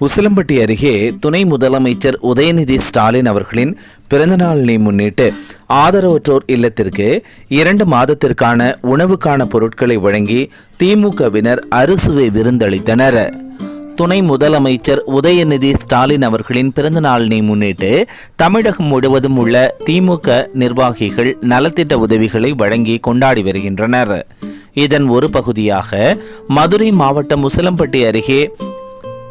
உசிலம்பட்டி அருகே துணை முதலமைச்சர் உதயநிதி ஸ்டாலின் அவர்களின் பிறந்தநாளினை முன்னிட்டு ஆதரவற்றோர் இல்லத்திற்கு இரண்டு மாதத்திற்கான உணவுக்கான பொருட்களை வழங்கி திமுகவினர் அறுசுவை விருந்தளித்தனர். துணை முதலமைச்சர் உதயநிதி ஸ்டாலின் அவர்களின் பிறந்தநாளினை முன்னிட்டு தமிழகம் முழுவதும் உள்ள திமுக நிர்வாகிகள் நலத்திட்ட உதவிகளை வழங்கி கொண்டாடி வருகின்றனர். இதன் ஒரு பகுதியாக மதுரை மாவட்டம் முசலம்பட்டி அருகே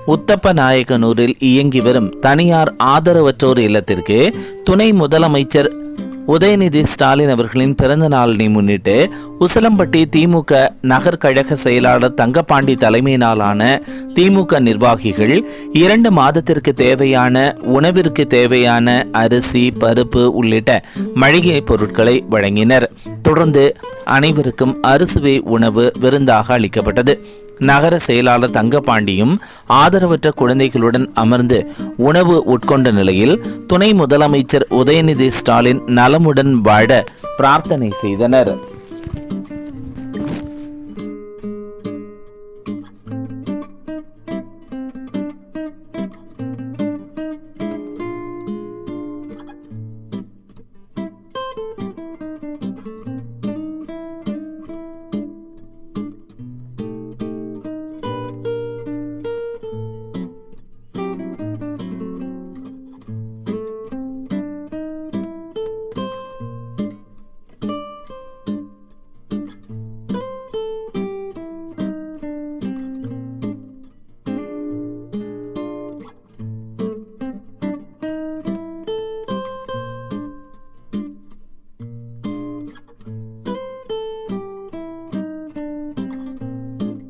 உத்தப்ப நாயக்கனூரில் இயங்கி வரும் தனியார் ஆதரவற்றோர் இல்லத்திற்கு துணை முதலமைச்சர் உதயநிதி ஸ்டாலின் அவர்களின் பிறந்த நாளினை முன்னிட்டு உசலம்பட்டி திமுக நகர்கழக செயலாளர் தங்கப்பாண்டி தலைமையினாலான திமுக நிர்வாகிகள் இரண்டு மாதத்திற்கு தேவையான உணவிற்கு தேவையான அரிசி பருப்பு உள்ளிட்ட மளிகை பொருட்களை வழங்கினர். தொடர்ந்து அனைவருக்கும் அறுசுவை உணவு விருந்தாக அளிக்கப்பட்டது. நகர செயலாளர் தங்கபாண்டியும் ஆதரவற்ற குழந்தைகளுடன் அமர்ந்து உணவு உட்கொண்ட நிலையில் துணை முதலமைச்சர் உதயநிதி ஸ்டாலின் நலமுடன் வாழ பிரார்த்தனை செய்தனர்.